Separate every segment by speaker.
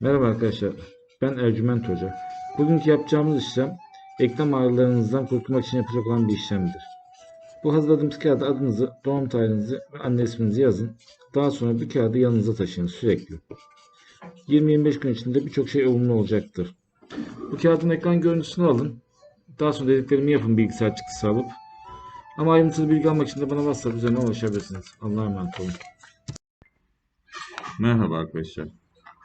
Speaker 1: Merhaba arkadaşlar, ben Ercüment Hoca. Bugünkü yapacağımız işlem, eklem ağrılarınızdan kurtulmak için yapacak olan bir işlemdir. Bu hazırladığımız kağıda adınızı, doğum tarihinizi ve anne isminizi yazın. Daha sonra bu kağıdı yanınıza taşıyın sürekli. 20-25 gün içinde birçok şey olumlu olacaktır. Bu kağıdın ekran görüntüsünü alın. Daha sonra dediklerimi yapın bilgisayar çıktısı alıp. Ama ayrıntılı bilgi almak için de bana WhatsApp üzerinden ulaşabilirsiniz. Allah'a emanet olun.
Speaker 2: Merhaba arkadaşlar.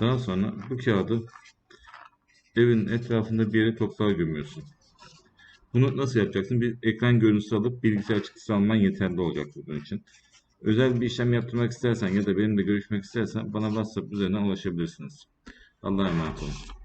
Speaker 2: Daha sonra bu kağıdı evin etrafında bir yere toprağa gömüyorsun. Bunu nasıl yapacaksın? Bir ekran görüntüsü alıp bilgisayar çıktısı alman yeterli olacak bunun için. Özel bir işlem yaptırmak istersen ya da benimle görüşmek istersen bana WhatsApp üzerinden ulaşabilirsiniz. Allah'a emanet olun.